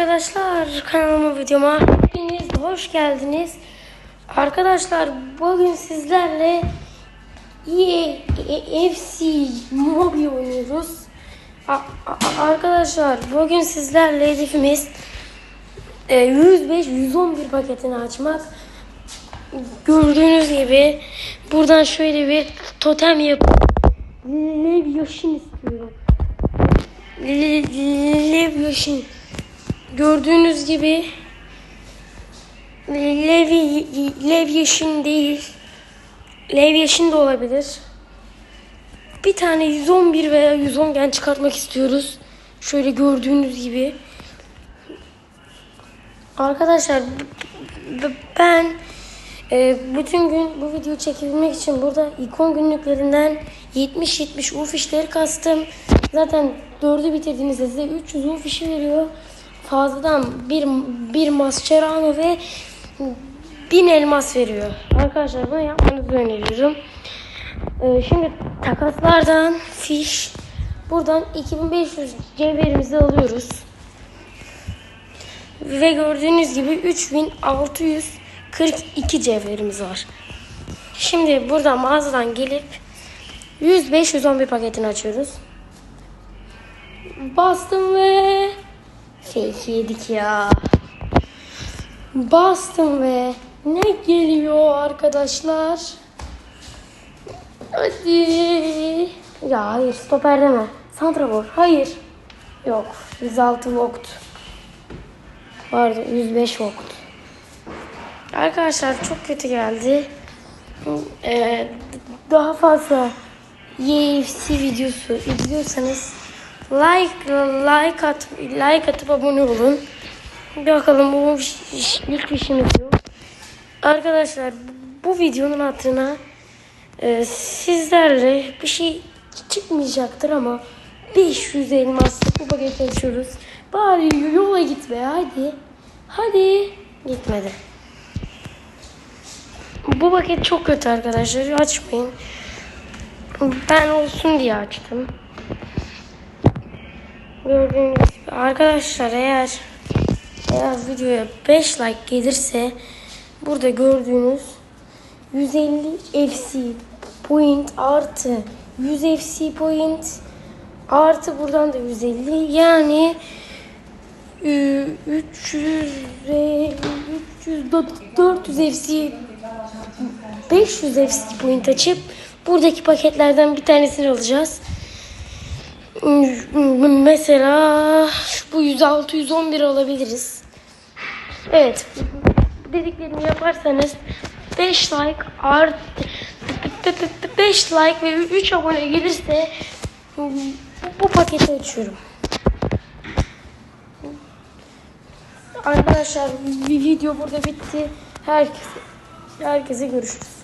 arkadaşlar kanalıma videoma hepiniz hoş geldiniz. Arkadaşlar bugün sizlerle EFC Mobi oynuyoruz. Arkadaşlar bugün sizlerle hedefimiz e, 105-111 paketini açmak. Gördüğünüz gibi buradan şöyle bir totem yapıp Levyoshin istiyorum. Le- Levyoshin. Gördüğünüz gibi Levi Levyoshin değil. Levyoshin de olabilir. Bir tane 111 veya 110 gen çıkartmak istiyoruz. Şöyle gördüğünüz gibi. Arkadaşlar ben e, bütün gün bu videoyu çekebilmek için burada ikon günlüklerinden 70-70 U kastım. Zaten 4'ü bitirdiğinizde size 300 U fişi veriyor. Fazladan bir, bir Mascherano ve 1000 elmas veriyor. Arkadaşlar bunu yapmanızı öneriyorum. Ee, şimdi takaslardan fiş buradan 2500 cevherimizi alıyoruz. Ve gördüğünüz gibi 3642 cevherimiz var. Şimdi buradan mağazadan gelip 105-111 paketini açıyoruz. Bastım ve fake yedik ya. Bastım ve ne geliyor arkadaşlar? Hadi. Ya hayır stoper deme. Santrafor hayır. Yok 106 volt. Vardı 105 volt. Arkadaşlar çok kötü geldi. Ee, daha fazla UFC videosu izliyorsanız like like at like atıp abone olun. Bakalım bu ilk işimiz yok. Arkadaşlar bu videonun hatırına e, sizlerle bir şey çıkmayacaktır ama 500 elmas bu paketi açıyoruz. Bari yola git be hadi. Hadi. Gitmedi. Bu paket çok kötü arkadaşlar. Açmayın. Ben olsun diye açtım. Gördüğünüz gibi arkadaşlar eğer eğer videoya 5 like gelirse burada gördüğünüz 150 FC point artı 100 FC point artı buradan da 150 yani e, 300 e, 300 400 FC 500 FC point açıp buradaki paketlerden bir tanesini alacağız. Mesela bu 106 111 alabiliriz. Evet. Dediklerimi yaparsanız 5 like art 5 like ve 3 abone gelirse bu, paketi açıyorum. Arkadaşlar video burada bitti. Herkese herkese görüşürüz.